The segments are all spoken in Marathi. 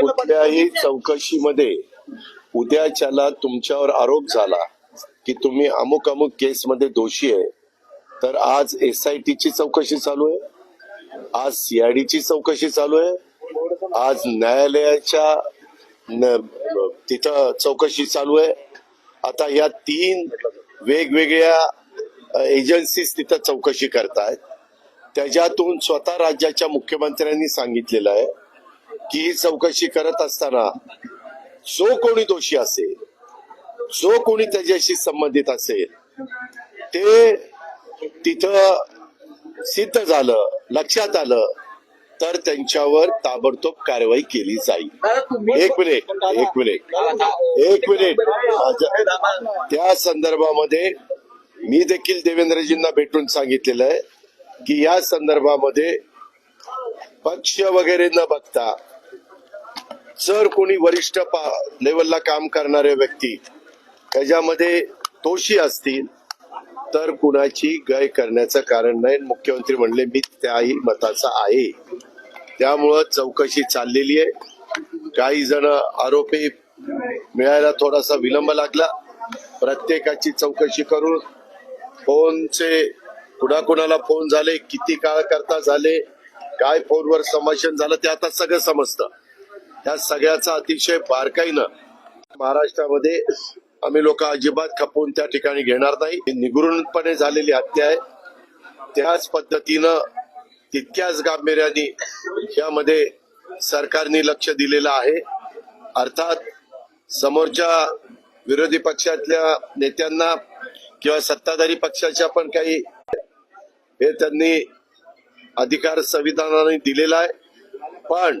कुठल्याही चौकशीमध्ये उद्याच्याला तुमच्यावर आरोप झाला की तुम्ही अमुक अमुक केसमध्ये दोषी आहे तर आज एस आय टीची चौकशी चालू आहे आज सीआयडीची चौकशी चालू आहे आज न्यायालयाच्या तिथं चौकशी चालू आहे. आता या तीन वेगवेगळ्या एजन्सीज तिथं चौकशी करतायत. त्याच्यातून स्वतः राज्याच्या मुख्यमंत्र्यांनी सांगितलेलं आहे की ही चौकशी करत असताना जो कोणी दोषी असेल जो कोणी त्याच्याशी संबंधित असेल ते तिथं सिद्ध झालं लक्षात आलं तर त्यांच्यावर ताबडतोब कारवाई केली जाईल. एक मिनिट एक मिनिट एक मिनिट. त्या संदर्भामध्ये मी देखील देवेंद्रजींना भेटून सांगितलेलं आहे की या संदर्भामध्ये पक्ष वगैरे न बघता जर कोणी वरिष्ठ पा- लेवलला काम करणारे व्यक्ती त्याच्यामध्ये दोषी असतील तर कुणाची गय करण्याचं कारण नाही. मुख्यमंत्री म्हणले मी त्याही मताचा आहे. त्यामुळं चौकशी चाललेली आहे. काही जण आरोपी मिळायला थोडासा विलंब लागला. प्रत्येकाची चौकशी करून फोनचे कुणाकुणाला फोन झाले किती काळ करता झाले काय फोनवर संभाषण झालं ते आता सगळं समजतं. त्या सगळ्याचा अतिशय बारकाईनं महाराष्ट्रामध्ये आम्ही लोक अजिबात खपवून त्या ठिकाणी घेणार नाही. ही झालेली हत्या आहे. त्याच पद्धतीनं तितक्याच गांभीर्याने यामध्ये सरकारने लक्ष दिलेलं आहे. अर्थात समोरच्या विरोधी पक्षातल्या नेत्यांना किंवा सत्ताधारी पक्षाच्या पण काही हे त्यांनी अधिकार संविधानाने दिलेला आहे. पण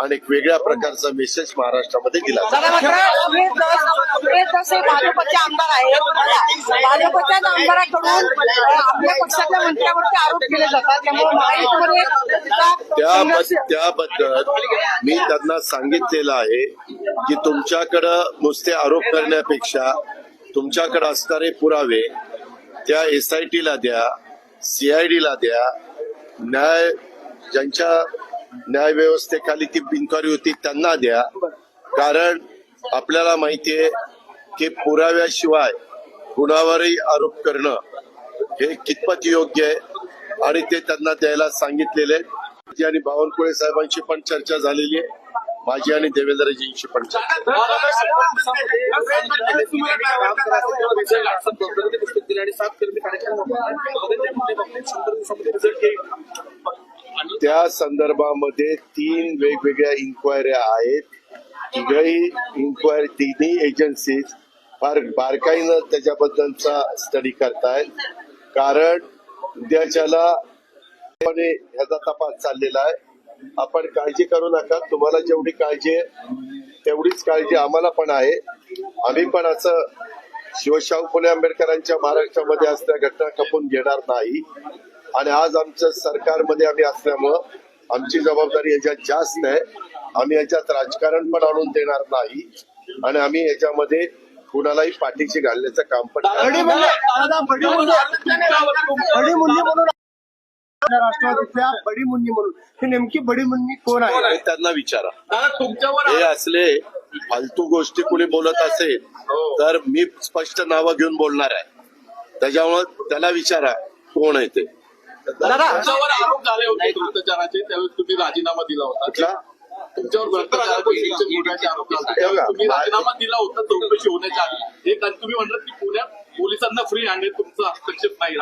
आणि एक वेगळ्या प्रकारचा मेसेज महाराष्ट्रामध्ये दिला भाजपचे आमदार आहेत. भाजपच्याच आमदाराकडून आपल्या पक्षातल्या मंत्र्यावरती आरोप केले जातात. त्यामुळे त्याबद्दल मी त्यांना सांगितलेलं आहे की तुमच्याकडं नुसते आरोप करण्यापेक्षा तुमच्याकडे असणारे पुरावे त्या एस आय टीला द्या सीआयडीला द्या. न्याय ज्यांच्या न्याय व्यवस्थेखाली ती बिनकारी होती त्यांना द्या. कारण आपल्याला माहितीये की पुराव्याशिवाय कुणावरही आरोप करणं हे कितपत योग्य आहे आणि ते त्यांना द्यायला सांगितलेले आहे. आणि बावनकुळे साहेबांची पण चर्चा झालेली आहे. माझी आणि देवेंद्रजींची पण चर्चा त्या संदर्भामध्ये तीन वेगवेगळ्या इन्क्वायऱ्या आहेत. तिघही इन्क्वायरी तिन्ही एजन्सीज फार बारकाईनं त्याच्याबद्दलचा स्टडी करतायत. कारण उद्याच्याला ह्याचा तपास चाललेला आहे. आपण काळजी करू नका. तुम्हाला जेवढी काळजी आहे तेवढीच काळजी आम्हाला पण आहे. आम्ही पण असं शिवशाहू फुले आंबेडकरांच्या महाराष्ट्रामध्ये असल्या घटना खपून घेणार नाही. आणि आज आमच्या सरकारमध्ये आम्ही असल्यामुळं आमची जबाबदारी याच्यात जास्त आहे. आम्ही याच्यात राजकारण पण आणून देणार नाही. आणि आम्ही याच्यामध्ये कुणालाही पाठीशी घालण्याचं काम पण राष्ट्रवादीतल्या बडी मुंडी म्हणून. ही नेमकी बडी मुंडी कोण आहे? हे त्यांना विचारा. हे असले फालतू गोष्टी कुणी बोलत असेल तर मी स्पष्ट नावं घेऊन बोलणार आहे. त्याच्यामुळे त्याला विचारा कोण आहे ते? तुमच्यावर आरोप झाले होते भ्रष्टाचाराचे त्यावेळेस तुम्ही राजीनामा दिला होता. कुठला? तुमच्यावर भ्रष्टाचाराचे मोठ्याचे आरोप झाले तुम्ही राजीनामा दिला होता चौकशी होण्याच्या आधी. एक आणि तुम्ही म्हटलं की पुण्यात पोलिसांना फ्री हँड तुमचा हस्तक्षेप नाही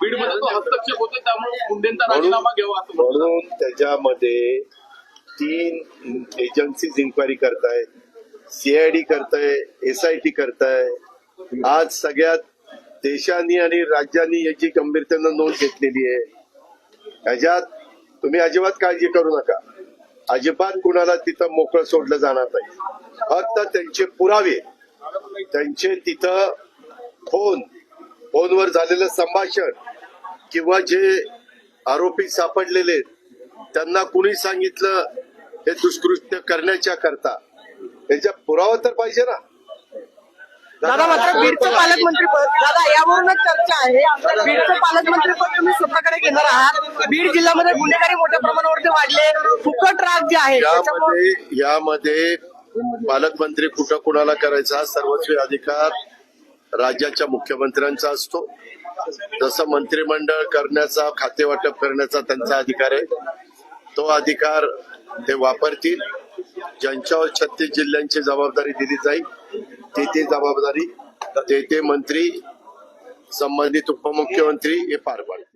बीडमध्ये तो हस्तक्षेप होतो त्यामुळे मुंडेंचा राजीनामा घ्यावा असं. म्हणून त्याच्यामध्ये तीन एजन्सीज इन्क्वायरी करतायत. सीआयडी करताय एसआयटी करताय. आज सगळ्यात देशांनी आणि राज्यांनी याची गंभीरतेनं नोंद घेतलेली आहे. त्याच्यात तुम्ही अजिबात काळजी करू नका. अजिबात कुणाला तिथं मोकळं सोडलं जाणार नाही. फक्त त्यांचे पुरावे त्यांचे तिथं फोन फोनवर झालेलं संभाषण किंवा जे आरोपी सापडलेले आहेत, त्यांना कुणी सांगितलं हे दुष्कृत्य करण्याच्या करता याच्या पुरावा तर पाहिजे ना. दादा मात्र बीडचं पालकमंत्री पद दादा यावरूनच चर्चा आहे. बीडचं पालकमंत्री पद तुम्ही स्वतःकडे घेणार आहात. बीड जिल्ह्यामध्ये गुन्हेगारी मोठ्या प्रमाणावरती वाढले फुकट राग जे आहे यामध्ये यामध्ये पालकमंत्री कुठं कुणाला करायचा सर्वस्वी अधिकार राज्याच्या मुख्यमंत्र्यांचा असतो. जसं मंत्रिमंडळ करण्याचा खाते वाटप करण्याचा त्यांचा अधिकार आहे. तो अधिकार ते वापरतील. ज्यांच्यावर छत्तीस जिल्ह्यांची जबाबदारी दिली जाईल ते ती जबाबदारी ते ते मंत्री संबंधित उपमुख्यमंत्री हे पार पाडतात.